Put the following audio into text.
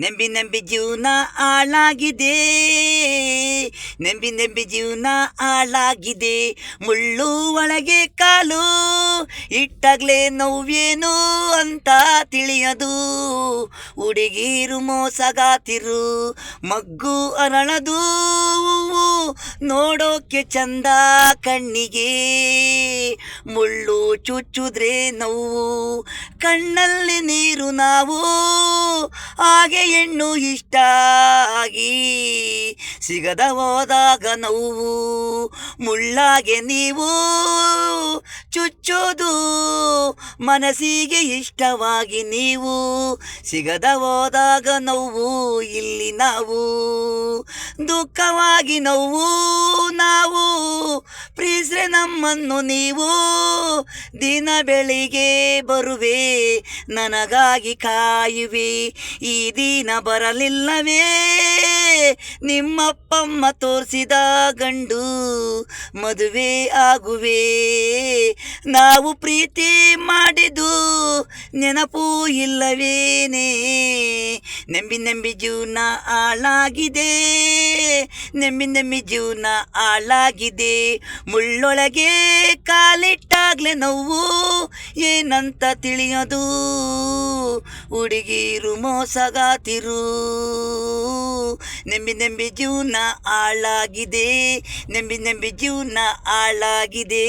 ನೆಂಬಿ ನೆಂಬಿ ಜೀವನ ಹಾಳಾಗಿದೆ. ನೆಂಬಿ ನೆಂಬಿ ಜೀವನ ಹಾಳಾಗಿದೆ. ಮುಳ್ಳು ಒಳಗೆ ಕಾಲು, ಇಟ್ಟಾಗ್ಲೇ ನೋವೇನು ಅಂತ ತಿಳಿಯದು. ಹುಡುಗೀರು ಮೋಸಗಾತಿರು, ಮಗ್ಗು ಅರಳದು. ನೋಡೋಕೆ ಚಂದ ಕಣ್ಣಿಗೆ. ಮುಳ್ಳು ಚುಚ್ಚುದ್ರೆ ನೋವು, ಕಣ್ಣಲ್ಲಿ ನೀರು ನಾವು. ಹಾಗೆ ಹೆಣ್ಣು ಇಷ್ಟ ಆಗಿ ಸಿಗದ ಹೋದಾಗ ನೋವು. ಮುಳ್ಳಾಗೆ ನೀವು ಚುಚ್ಚೋದು ಮನಸ್ಸಿಗೆ ಇಷ್ಟವಾಗಿ ನೀವು. ಸಿಗದ ಹೋದಾಗ ನೋವು ಇಲ್ಲಿ ನಾವು. ದುಃಖವಾಗಿ ನೋವು ಪ್ರೀಸ್ರೆ ನಮ್ಮನ್ನು ನೀವು ದಿನ ಬೆಳಿಗ್ಗೆ ಬರುವೆ, ನನಗಾಗಿ ಕಾಯುವೆ. ಈ ದಿನ ಬರಲಿಲ್ಲವೇ, ನಿಮ್ಮಪ್ಪಮ್ಮ ತೋರಿಸಿದ ಗಂಡು ಮದುವೆ ಆಗುವೆ. ನಾವು ಪ್ರೀತಿ ಮಾಡಿದು ನೆನಪು ಇಲ್ಲವೇನೇ, ನಂಬಿ ನಂಬಿ ಜೀವನ ಹಾಳಾಗಿದೆ. ನೆಂಬಿ ನೆಮ್ಮಿ ಜೀವನ ಹಾಳಾಗಿದೆ. ಮುಳ್ಳೊಳಗೆ ಕಾಲಿಟ್ಟಾಗ್ಲೆ ನೋವು, ಏನಂತ ತಿಳಿಯೋದು? ಹುಡುಗಿರು ಮೋಸಗಾತಿರು. ನೆಮ್ಮಿ ನೆಂಬಿ ಜೀವನ ಹಾಳಾಗಿದೆ ನೆಂಬಿ ನೆಂಬಿ ಜೀವನ ಹಾಳಾಗಿದೆ.